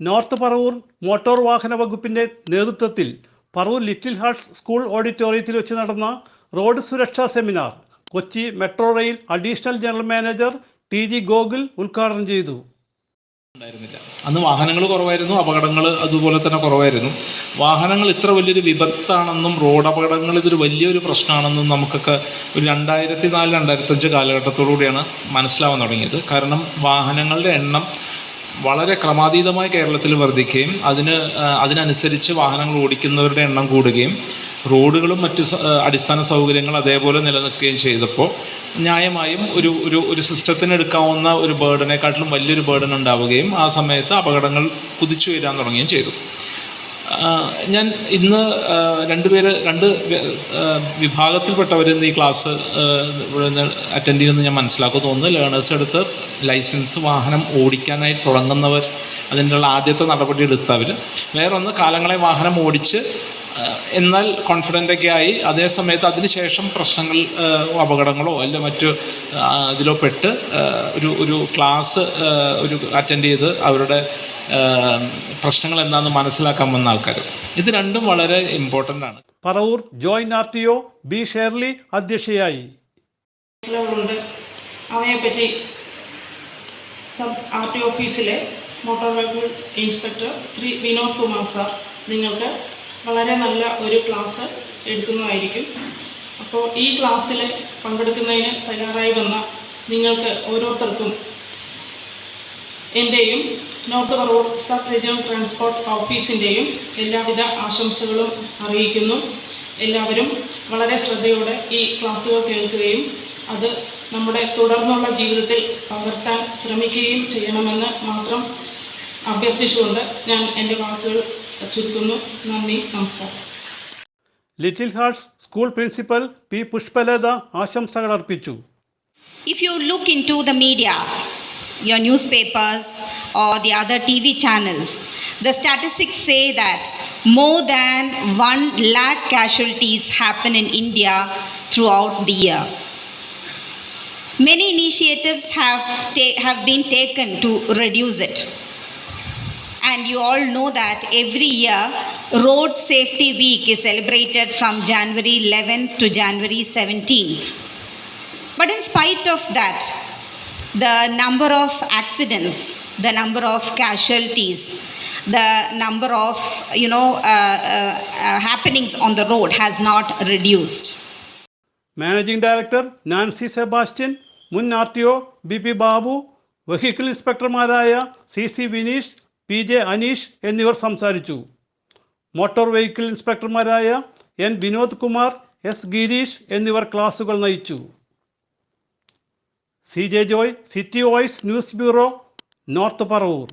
North Paravur motor വാഹന വകുപ്പിന്റെ നേതൃത്വത്തിൽ പറവൂർ ലിറ്റിൽ ഹാർട്സ് സ്കൂൾ ഓഡിറ്റോറിയത്തിൽ വെച്ച് നടന്ന റോഡ് സുരക്ഷാ seminar Kochi metro rail additional general manager T G Gokul ഉദ്ഘാടനം ചെയ്തു. അന്ന് വാഹനങ്ങൾ കുറവായിരുന്നു അപകടങ്ങൾ അതുപോലെ തന്നെ കുറവായിരുന്നു. വാഹനങ്ങൾ ഇത്ര വലിയൊരു വിപത്താണെന്നും റോഡ് അപകടങ്ങൾ ഇതൊരു വലിയൊരു പ്രശ്നമാണെന്നും നമുക്കൊക്കെ ഒരു രണ്ടായിരത്തി നാല് രണ്ടായിരത്തഞ്ച് കാലഘട്ടത്തോടുകൂടിയാണ് മനസ്സിലാവാൻ തുടങ്ങിയത്. കാരണം വാഹനങ്ങളുടെ എണ്ണം വളരെ ക്രമാതീതമായി കേരളത്തിൽ വർദ്ധിക്കുകയും അതിന് അതിനനുസരിച്ച് വാഹനങ്ങൾ ഓടിക്കുന്നവരുടെ എണ്ണം കൂടുകയും റോഡുകളും മറ്റ് അടിസ്ഥാന സൗകര്യങ്ങൾ അതേപോലെ നിലനിൽക്കുകയും ചെയ്തപ്പോൾ ന്യായമായും ഒരു ഒരു ഒരു സിസ്റ്റത്തിന് എടുക്കാവുന്ന ഒരു ബേർഡിനെക്കാട്ടിലും വലിയൊരു ബേർഡൻ ഉണ്ടാവുകയും ആ സമയത്ത് അപകടങ്ങൾ കുതിച്ചു വരാൻ തുടങ്ങുകയും ചെയ്തു. ഞാൻ ഇന്ന് രണ്ടുപേര് രണ്ട് വിഭാഗത്തിൽപ്പെട്ടവരിന്ന് ഈ ക്ലാസ് ഇവിടെ നിന്ന് അറ്റൻഡ് ചെയ്യുമെന്ന് ഞാൻ മനസ്സിലാക്കുന്നു തോന്നുന്നു. ലേണേഴ്സ് എടുത്ത് ലൈസൻസ് വാഹനം ഓടിക്കാനായി തുടങ്ങുന്നവർ അതിന്റെ ഉള്ള ആദ്യത്തെ നടപടി എടുത്തവർ വേറൊന്ന് കാലങ്ങളെ വാഹനം ഓടിച്ച് എന്നാൽ കോൺഫിഡന്റ് ഒക്കെ ആയി. അതേസമയത്ത് അതിനുശേഷം പ്രശ്നങ്ങൾ അപകടങ്ങളോ അല്ല മറ്റു ഇതിലോ പെട്ട് ഒരു ഒരു ക്ലാസ് ഒരു അറ്റൻഡ് ചെയ്ത് അവരുടെ പ്രശ്നങ്ങൾ എന്താണെന്ന് മനസ്സിലാക്കാൻ വന്ന ആൾക്കാർ ഇത് രണ്ടും വളരെ ഇമ്പോർട്ടന്റ് ആണ്. Paravur joint R T O B Shirley അധ്യക്ഷയായി. അവയെപ്പറ്റി സബ് ആർ ടി ഓഫീസിലെ motor vehicles inspector Shri Vinod Kumar sir നിങ്ങൾക്ക് വളരെ നല്ല ഒരു ക്ലാസ് എടുക്കുന്നതായിരിക്കും. അപ്പോൾ ഈ ക്ലാസ്സിൽ പങ്കെടുക്കുന്നതിന് തയ്യാറായി വന്ന നിങ്ങൾക്ക് ഓരോരുത്തർക്കും എന്റെയും north Paravur sub regional transport ഓഫീസിന്റെയും എല്ലാവിധ ആശംസകളും അറിയിക്കുന്നു. എല്ലാവരും വളരെ ശ്രദ്ധയോടെ ഈ ക്ലാസ്സുകൾ കേൾക്കുകയും അത് നമ്മുടെ തുടർന്നുള്ള ജീവിതത്തിൽ പകർത്താൻ ശ്രമിക്കുകയും ചെയ്യണമെന്ന് മാത്രം അഭ്യർത്ഥിച്ചുകൊണ്ട് ഞാൻ എൻ്റെ വാക്കുകൾ ചുരുക്കുന്നു നന്ദി നമസ്കാരം little hearts school principal P Pushpalatha ആശംസകൾ അർപ്പിച്ചു If you look into the media, your newspapers or the other TV channels, the statistics say that more than 1 lakh casualties happen in India throughout the year. Many initiatives have, ta- have been taken to reduce it. And you all know that every year, Road Safety Week is celebrated from January 11th to January 17th. But in spite of that, the number of accidents, the number of casualties, the number of you know uh, uh, uh, happenings on the road has not reduced. Managing director Nancy Sebastian മുൻ R T O B P Babu vehicle ഇൻസ്പെക്ടർമാരായ C C Vineesh P J Aneesh എന്നിവർ സംസാരിച്ചു. Motor vehicle ഇൻസ്പെക്ടർമാരായ N Vinod Kumar S Girish എന്നിവർ ക്ലാസുകൾ നയിച്ചു. C J Joy city voice news bureau north Paravur.